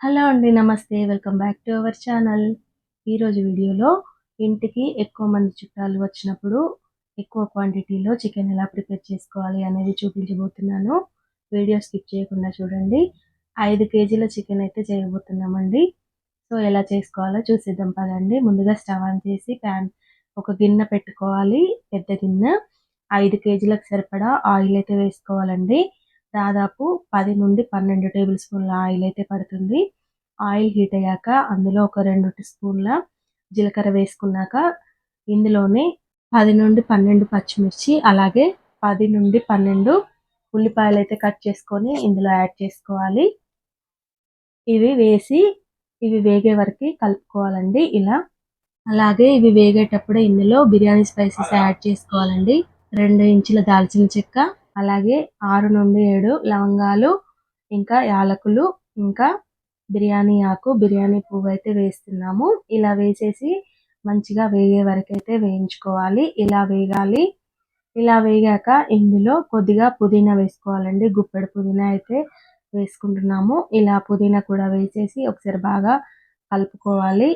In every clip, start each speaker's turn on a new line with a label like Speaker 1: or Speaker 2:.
Speaker 1: Hello అండి నమస్తే. Welcome back to our channel. ఈరోజు వీడియోలో ఇంటికి ఎక్కువ మంది చుట్టాలు వచ్చినప్పుడు ఎక్కువ క్వాంటిటీలో చికెన్ ఎలా ప్రిపేర్ చేసుకోవాలి అనేది చూపించబోతున్నాను. వీడియో స్కిప్ చేయకుండా చూడండి. ఐదు కేజీల చికెన్ అయితే చేయబోతున్నామండి. సో ఎలా చేసుకోవాలో చూసిద్దాం పదండి. ముందుగా స్టవ్ ఆన్ చేసి ప్యాన్ ఒక గిన్నె పెట్టుకోవాలి. పెద్ద గిన్నె. ఐదు కేజీలకు సరిపడా ఆయిల్ అయితే వేసుకోవాలండి. దాదాపు పది నుండి పన్నెండు టేబుల్ స్పూన్ల ఆయిల్ అయితే పడుతుంది. ఆయిల్ హీట్ అయ్యాక అందులో ఒక రెండు స్పూన్ల జీలకర్ర వేసుకున్నాక ఇందులోనే పది నుండి పన్నెండు పచ్చిమిర్చి అలాగే పది నుండి పన్నెండు ఉల్లిపాయలు అయితే కట్ చేసుకొని ఇందులో యాడ్ చేసుకోవాలి. ఇవి వేసి ఇవి వేగే వరకు కలుపుకోవాలండి ఇలా. అలాగే ఇవి వేగేటప్పుడే ఇందులో బిర్యానీ స్పైసెస్ యాడ్ చేసుకోవాలండి. రెండు ఇంచుల దాల్చిన చెక్క అలాగే ఆరు నుండి ఏడు లవంగాలు ఇంకా యాలకులు ఇంకా బిర్యానీ ఆకు బిర్యానీ పువ్వు అయితే వేస్తున్నాము. ఇలా వేసేసి మంచిగా వేగే వరకు అయితే వేయించుకోవాలి. ఇలా వేగాలి. ఇలా వేగాక ఇందులో కొద్దిగా పుదీనా వేసుకోవాలండి. గుప్పెడు పుదీనా అయితే వేసుకుంటున్నాము. ఇలా పుదీనా కూడా వేసేసి ఒకసారి బాగా కలుపుకోవాలి.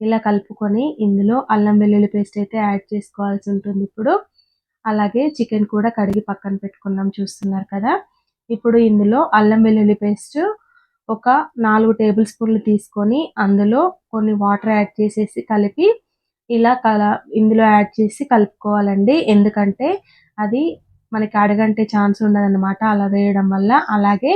Speaker 1: ఇలా కలుపుకొని ఇందులో అల్లం వెల్లుల్లి పేస్ట్ అయితే యాడ్ చేసుకోవాల్సి ఉంటుంది ఇప్పుడు. అలాగే చికెన్ కూడా కడిగి పక్కన పెట్టుకున్నాం చూస్తున్నారు కదా. ఇప్పుడు ఇందులో అల్లం వెల్లుల్లి పేస్ట్ ఒక నాలుగు టేబుల్ స్పూన్లు తీసుకొని అందులో కొన్ని వాటర్ యాడ్ చేసేసి కలిపి ఇలా కల ఇందులో యాడ్ చేసి కలుపుకోవాలండి. ఎందుకంటే అది మనకి అడగంటే ఛాన్స్ ఉండదన్నమాట అలా వేయడం వల్ల. అలాగే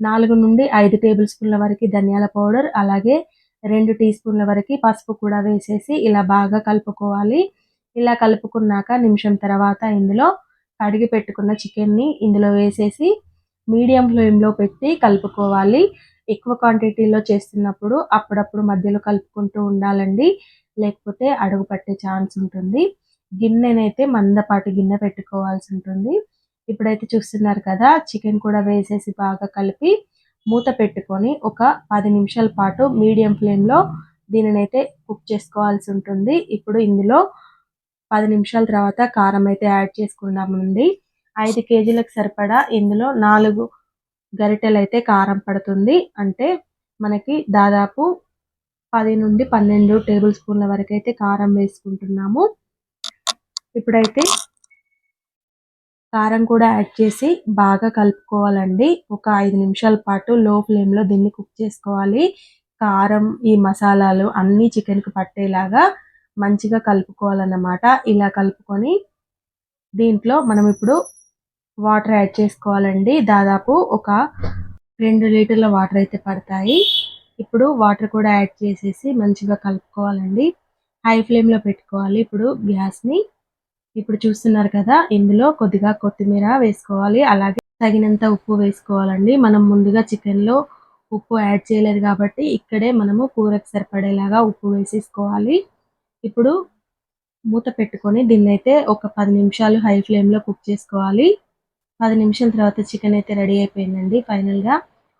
Speaker 1: నాలుగు నుండి ఐదు టేబుల్ స్పూన్ల వరకు ధనియాల పౌడర్ అలాగే రెండు టీ స్పూన్ల వరకు పసుపు కూడా వేసేసి ఇలా బాగా కలుపుకోవాలి. ఇలా కలుపుకున్నాక నిమిషం తర్వాత ఇందులో కడిగి పెట్టుకున్న చికెన్ని ఇందులో వేసేసి మీడియం ఫ్లేమ్లో పెట్టి కలుపుకోవాలి. ఎక్కువ క్వాంటిటీలో చేస్తున్నప్పుడు అప్పుడప్పుడు మధ్యలో కలుపుకుంటూ ఉండాలండి. లేకపోతే అడుగు పట్టే ఛాన్స్ ఉంటుంది. గిన్నెనైతే మందపాటి గిన్నె పెట్టుకోవాల్సి ఉంటుంది. ఇప్పుడైతే చూస్తున్నారు కదా చికెన్ కూడా వేసేసి బాగా కలిపి మూత పెట్టుకొని ఒక పది నిమిషాల పాటు మీడియం ఫ్లేమ్లో దీనినైతే కుక్ చేసుకోవాల్సి ఉంటుంది. ఇప్పుడు ఇందులో పది నిమిషాల తర్వాత కారం అయితే యాడ్ చేసుకున్నామండి ఐదు కేజీలకు సరిపడా ఇందులో నాలుగు గరిటెలు అయితే కారం పడుతుంది. అంటే మనకి దాదాపు పది నుండి పన్నెండు టేబుల్ స్పూన్ల వరకు అయితే కారం వేసుకుంటున్నాము. ఇప్పుడైతే కారం కూడా యాడ్ చేసి బాగా కలుపుకోవాలండి. ఒక ఐదు నిమిషాల పాటు లో ఫ్లేమ్లో దీన్ని కుక్ చేసుకోవాలి. కారం ఈ మసాలాలు అన్నీ చికెన్కి పట్టేలాగా మంచిగా కలుపుకోవాలన్నమాట. ఇలా కలుపుకొని దీంట్లో మనం ఇప్పుడు వాటర్ యాడ్ చేసుకోవాలండి. దాదాపు ఒక రెండు లీటర్ల వాటర్ అయితే పడతాయి. ఇప్పుడు వాటర్ కూడా యాడ్ చేసేసి మంచిగా కలుపుకోవాలండి. హై ఫ్లేమ్లో పెట్టుకోవాలి ఇప్పుడు గ్యాస్ని. ఇప్పుడు చూస్తున్నారు కదా ఇందులో కొద్దిగా కొత్తిమీర వేసుకోవాలి. అలాగే తగినంత ఉప్పు వేసుకోవాలండి. మనం ముందుగా చికెన్లో ఉప్పు యాడ్ చేయలేదు కాబట్టి ఇక్కడే మనము కూరకు సరిపడేలాగా ఉప్పు వేసేసుకోవాలి. ఇప్పుడు మూత పెట్టుకొని దీన్ని అయితే ఒక పది నిమిషాలు హై ఫ్లేమ్లో కుక్ చేసుకోవాలి. పది నిమిషాల తర్వాత చికెన్ అయితే రెడీ అయిపోయిందండి. ఫైనల్గా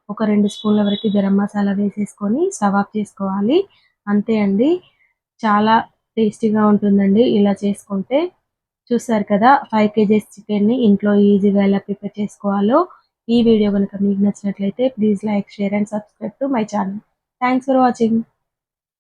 Speaker 1: ఒక రెండు స్పూన్ల వరకు గరం మసాలా వేసేసుకొని స్టవ్ ఆఫ్ చేసుకోవాలి. అంతే అండి. చాలా టేస్టీగా ఉంటుందండి ఇలా చేసుకుంటే. చూసారు కదా ఫైవ్ కేజీస్ చికెన్ని ఇంట్లో ఈజీగా ఎలా ప్రిపేర్ చేసుకోవాలో. ఈ వీడియో కనుక మీకు నచ్చినట్లయితే please like share and subscribe to my channel. Thanks for watching.